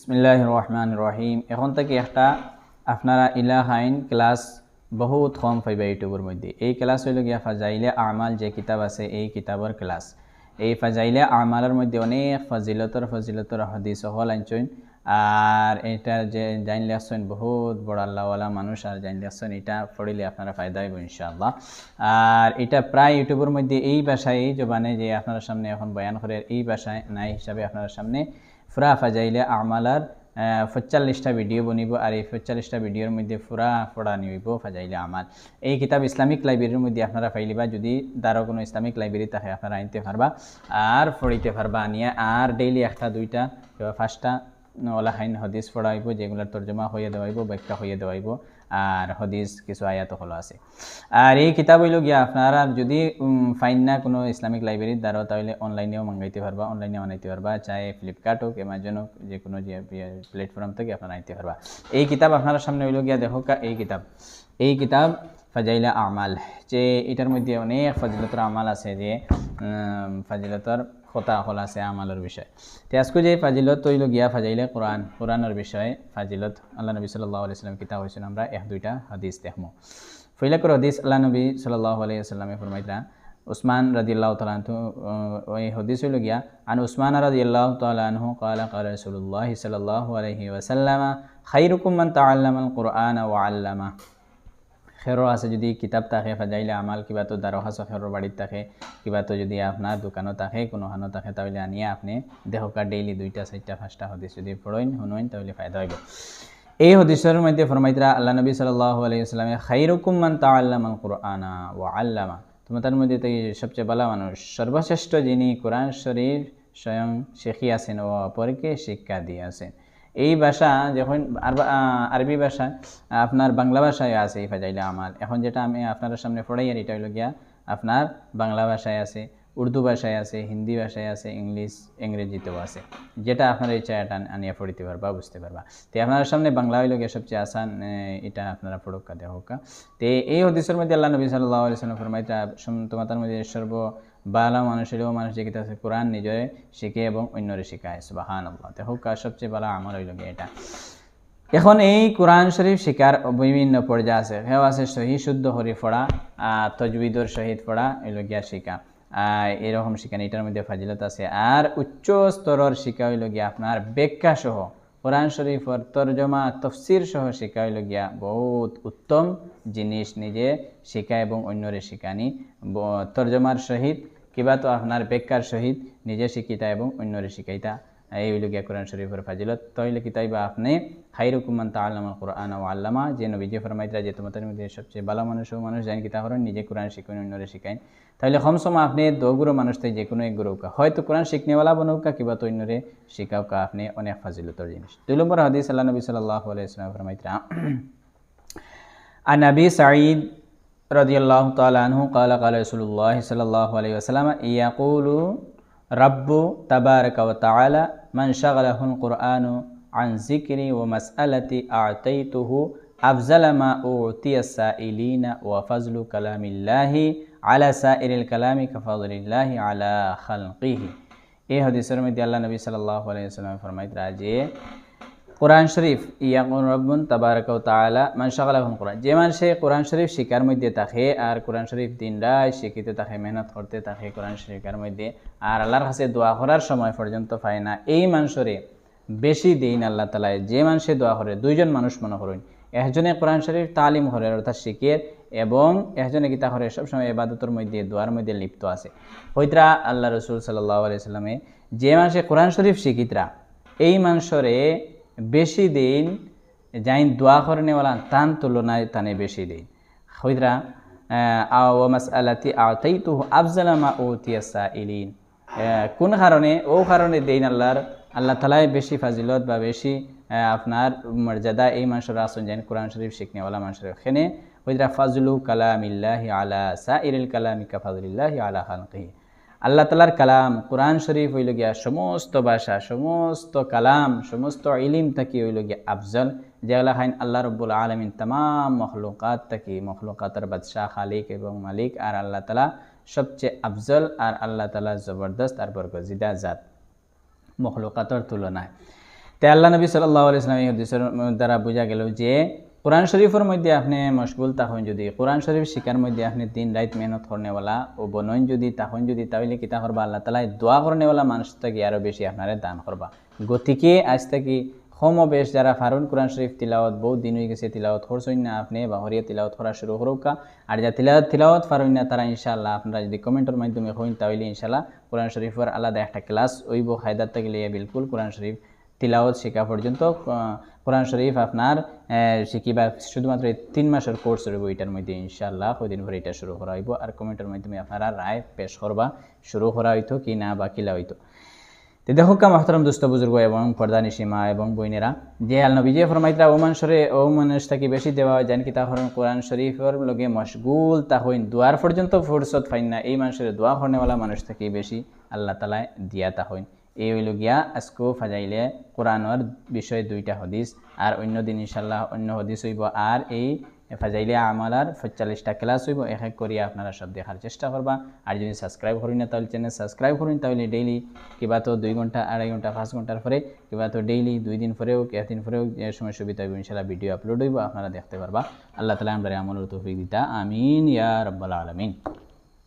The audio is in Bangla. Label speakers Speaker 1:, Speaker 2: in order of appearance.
Speaker 1: বিসমিল্লাহ রহমান রহিম এখন থেকে একটা আপনারা ইলাহাইন ক্লাস বহুত কম পাইবা ইউটিউবের মধ্যে। এই ক্লাস হইল গিয়া ফাজাইলে আমাল যে কিতাব আছে, এই কিতাবের ক্লাস। এই ফাজাইলে আমালের মধ্যে অনেক ফজিলতর ফজিলতর হদিস হল আনছেন আর এটা যে জানলে আসছেন বহুত বড় আল্লাহওয়ালা মানুষ, আর জানলে আসছেন এটা পড়িলে আপনারা ফায়দা হইব ইনশাআল্লাহ। আর এটা প্রায় ইউটিউবের মধ্যে এই ভাষায়, এই জবানে যে আপনার সামনে এখন বয়ান করে এই ভাষায় নাই হিসাবে আপনার সামনে ফুরা ফাজাইলে আমালার পঁয়তাল্লিশটা ভিডিও বনিব আর এই পঁয়তাল্লিশটা ভিডিওর মধ্যে ফুরা ফোড়া নিব, ফাজাইলে আমাল। এই কিতাব ইসলামিক লাইব্রেরির মধ্যে আপনারা ফাইলিবা যদি তারও কোনো ইসলামিক লাইব্রেরি তাকে আপনারা আনতে পারবা, আর ফড়িতে পারবা আনিয়া, আর ডেইলি একটা, দুইটা পাঁচটা ওলাখাইন হদিস পড়াইব যেগুলোর তর্জমা হইয়া দেওয়াইব ব্যাখ্যা হইয়া দেওয়াইব আর হদিস কিছু আয়াত হলো আছে। আর এই কিতাব হইল গিয়া, আপনারা যদি ফাইন না কোনো ইসলামিক লাইব্রেরির দ্বারা তাহলে অনলাইনেও মাঙ্গাইতে পারবা অনলাইনে আনাইতে পারবা, চাই ফ্লিপকার্ট হোক অ্যামাজন হোক, যে কোনো যে প্ল্যাটফর্ম থেকে আপনারা আনতে পারবা। এই কিতাব আপনারা সামনে হইল গিয়া দেখো এই কিতাব। এই কিতাব ফাজাইলা আমাল। যে এটার মধ্যে অনেক ফাজিলতর আমাল আছে যে ফাজিলতর কথা হল আছে আমালের বিষয়। তো আজকে যে ফাজিলত তৈল গিয়া ফাজাইলে কোরআন, কোরআনের বিষয়ে ফাজিলত আল্লাহ নবী সাল্লাহ আলাইসালাম কিতাব হয়েছিল আমরা এক দুইটা হাদিস দেখব করে হদিস আল্লাহ নবী সাল্লাহ আলাইসাল্লামে ফরমাইতা উসমান রাজিল্লাহ তালু ওই হদিস হইল গিয়া, আন উসমান রাজিয়াল্লাহ তালু কালা কাল রসুল্লাহ সাল আলহি ওসাল্লামা খাইরুকুমান তাল্লামান কোরআন ও আল্লামা। খেরো আছে যদি কিতাব থাকে, ফাজাইলে আমাল, কিবা তো দারো হাসো খেরোর বাড়ির থাকে, কিবা তো যদি আপনার দোকানও থাকে, কোনো হানো থাকে, তাহলে আনিয়ে আপনি দেহকা ডেইলি দুইটা চারটা পাঁচটা হদিস যদি পড়ইন শুনইন, তাহলে ফায়দা হইব। এই হদিসের মধ্যে ফরমাইতরা আল্লাহ নবী সাল্লাহ আলাইসালামে খাইরুকুম মান তা আল্লামান কোরআনা ও আল্লামা তোমাদের মধ্যে তো সবচেয়ে ভালো মানুষ সর্বশ্রেষ্ঠ যিনি কোরআন শরীর স্বয়ং শেখি আছেন ও অপরকে শিক্ষা দিয়ে আছেন। এই ভাষা যখন আরবি ভাষা, আপনার বাংলা ভাষায় আছে, এই ফাজাইলা আমার এখন যেটা আমি আপনার সামনে পড়াই আর এটা হইল গিয়া আপনার বাংলা ভাষায় আছে। উর্দু ভাষায় আছে, হিন্দি ভাষায় আছে, ইংলিশ, ইংরেজিতেও আছে। যেটা আপনার এই চায়াটা আনিয়ে পড়িতে পারবা, বুঝতে পারবা। তো আপনার সামনে বাংলা হইল গিয়ে সবচেয়ে আসান এটা আপনারা পড়ুকা দেহকা তো এই হদিসের মধ্যে আল্লাহ নবী সাল্লাহ আলিয়াল্লাম ফরমাইতা তোমাদের মধ্যে সর্ব বালা মানুষেরও মানুষ যে কিতাব কোরআন নিজরে শিখে এবং অন্যরে শিখায় সুবাহান আল্লাহ দেহকা সবচেয়ে ভালো আমার হইল গিয়ে এটা। এখন এই কোরআন শরীফ শিকার বিভিন্ন পর্যায়ে আছে। সেও আছে সহি শুদ্ধ হরি পড়া তজবিদর শহীদ পড়া এগুলো গিয়া শিকা এরকম শিখান এটার মধ্যে ফাজিলত আছে। আর উচ্চ স্তরের শিক্ষা হইল গিয়া আপনার ব্যাখ্যা সহ, কোরআন শরীফর তর্জমা, তফসির সহ শিক্ষা হইল গিয়া বহুত উত্তম জিনিস নিজে শিখা এবং অন্যরে শিকানি তর্জমার সহিত, কিবা তো আপনার ব্যাখ্যার সহিত নিজে শিখিতা এবং অন্যরে শিখাইতা এই হইল গিয়া কোরআন শরীফের ফাজিলত। তাহলে কি তাই বা আপনি খাইরুকুমান তা আল্লামা কোরআন ও আল্লামা, যে নবীজি ফরমাইতরা যে তোমাদের মধ্যে সবচেয়ে ভালো মানুষ ও মানুষ জানি কিতা করেন নিজে কোরআন শিখুন, অন্যরে শিখাইন। তাহলে সময় আপনি দোগুরো মানুষ তাই যে কোনো এক গুরুকা। হয়তো কোরআন শিখনেওয়ালা বনৌকা, কিবা তো অন্যরে শিখাওকা আপনি অনেক ফাজিলতর জিনিস। দুই নম্বর হাদিস আল্লাহ নবী সাল্লাহ আলাইসলাম ফরমাইতরা আনাবি সাঈদ রদিয়াল্লাহ তালাহু কালা কালা রসুল্লাহ সাল্লাহ আলাইহি ওসালাম ইয়াকুলু صلى الله عليه وسلم يقول رب تبارك وتعالى من شغله القرآن عن ذكري ومسألتي أعطيته أفضل ما أعطي السائلين وفضل كلام الله على سائر الكلام كفضل الله على خلقه এই হদিসের মধ্যে আল্লাহ নবী সাল্লাহ আলাইসাল্লাম ফরমাইত রাজে কোরআন শরীফ, ইয়াকুন রব্বুন তাবারকাউ তাআলা মান শাগালাহুম কোরআন। যে মানুষে কোরআন শরীফ শিকার মধ্যে থাকে আর কোরআন শরীফ দিন রায় শিখিতে থাকে মেহনত করতে থাকে কোরআন শরীফের মধ্যে আর আল্লাহর কাছে দোয়া করার সময় পর্যন্ত পায় না। এই মানুষরে বেশি দিন আল্লাহ তালায় যে মানুষে দোয়া করে, দুইজন মানুষ মনে করুন। একজনে কোরআন শরীফ তালিম করে, অর্থাৎ শিখে এবং একজনে গীতা করে, সবসময় এবাদতের মধ্যে, দোয়ার মধ্যে লিপ্ত আছে। হইতরা আল্লাহ রসুল সাল্লাহ আলাইসাল্লামে যে মানুষে কোরআন শরীফ শিখিতরা এই মানুষরে বেশি দিন যাই দোয়া করেনেওয়ালা তান তুলনায় তানে বেশি দিন। হইতরা আওয়ামাস আলাতি আওতাই তু আফজালামা ও তিয়াসা ইলিন কোন কারণে? ও কারণে দেইন আল্লাহর, আল্লাহ তালাই বেশি ফাজিলত বা বেশি আপনার মর্যাদা এই মানুষের আসন যান কোরআন শরীফ শিখনেওয়ালা মানুষের এখানে। হইতরা ফাজলু কালামিল্লাহি আলা সা ইরিল কালামিকা ফাজলিল্লাহি আলা খালকিহি। আল্লাহ তালার কালাম কোরআন শরীফ হইল গিয়া সমস্ত ভাষা, সমস্ত কালাম, সমস্ত ইলিম থাকি হইল গিয়া আফজল। যেগুলা খাইন আল্লাহ রব্বুল আলমিন তাম মখলুকাত থাকি, মখলুকাতের বাদশাহ খালিক এবং মালিক আর আল্লাহ তালা সবচেয়ে আফজল আর আল্লাহ তালা জবরদস্ত আর বরগজিদা জাত মখলুকাতর তুলনায়। তে আল্লাহ নবী সাল্লাহ ইসলাম দ্বারা বোঝা গেল যে কোরআন শরীফের মধ্যে আপনি মশগুল তখন যদি কোরআন শরীফ শিকার মধ্যে আপনি দিন রাত মেহনত করনেওয়ালা ও বনন যদি তখন যদি, তাহলে কিতা করবা? আল্লাহ তালা দোয়া করনেওয়ালা মানুষ থেকে আরও বেশি আপনারে দান করবা। গতিকে আজ থেকে হোম বেশ যারা ফারুন কোরআন শরীফ তিলাওয়াত, বহুত দিন হয়ে গেছে তিলাওয়াত করছেন না আপনি, বা হরিয়া তিলাওয়াত করা শুরু করুকা। আর যা তিলাওয়াত তিলাওয়াত ফারুন না, তারা ইনশাআল্লাহ আপনারা যদি কমেন্টের মাধ্যমে হইন, তাহলে ইনশাআল্লাহ কোরআন শরীফের আলাদা একটা ক্লাস ওইব হায়দার লিয়ে বিলকুল কোরআন শরীফ তিলাওয়াত শেখা পর্যন্ত কোরআন শরীফ আপনার আহ, শিখিবা শুধুমাত্র এই তিন মাসের কোর্স রইব এটার মধ্যে ইনশাআল্লাহ কদিন পরে এটা শুরু করা হইব। আর কমেন্টের মাধ্যমে আপনারা রায় পেশ করবা শুরু করা হইতো কি না বা কিলা হইতো। তো দেখো কা মাহতারাম দুস্থ বুজুর্গ এবং পর্দানি সীমা এবং বইনেরা যে আল নবী যে ফরমাইতরা ও মানুষরে ও মানুষ থাকি বেশি দেওয়া হয় জানি কি তা হরণ কোরআন শরীফের লগে মশগুল তা হইন দুয়ার পর্যন্ত ফুরসত ফাইন না এই মানুষের দোয়া করনেওয়ালা মানুষ থাকি বেশি আল্লাহ তালায় দিয়া তা হইন। এই হইল গিয়া আজকো ফাজাইলে কোরআনের বিষয়ে দুইটা হদিস আর অন্য দিন ইনশাল্লাহ অন্য হদিস হইব আর এই ফাজাইলে আমালার পঁয়তাল্লিশটা ক্লাস হইব, এক এক করিয়া আপনারা সব দেখার চেষ্টা করবা আর যদি সাবস্ক্রাইব করেন না তাহলে চ্যানেল সাবস্ক্রাইব করুন তাহলে ডেইলি কিবা তো দুই ঘণ্টা আড়াই ঘণ্টা পাঁচ ঘণ্টার পরে কিবা তো ডেইলি দুই দিন পরেও একদিন পরেও যে সময় সুবিধা হইব ইনশাল্লাহ ভিডিও আপলোড হইব, আপনারা দেখতে পারবা। আল্লাহ তালা আমরা আমলের তৌফিক দিতা, আমিন ইয়া রব্বাল আলমিন।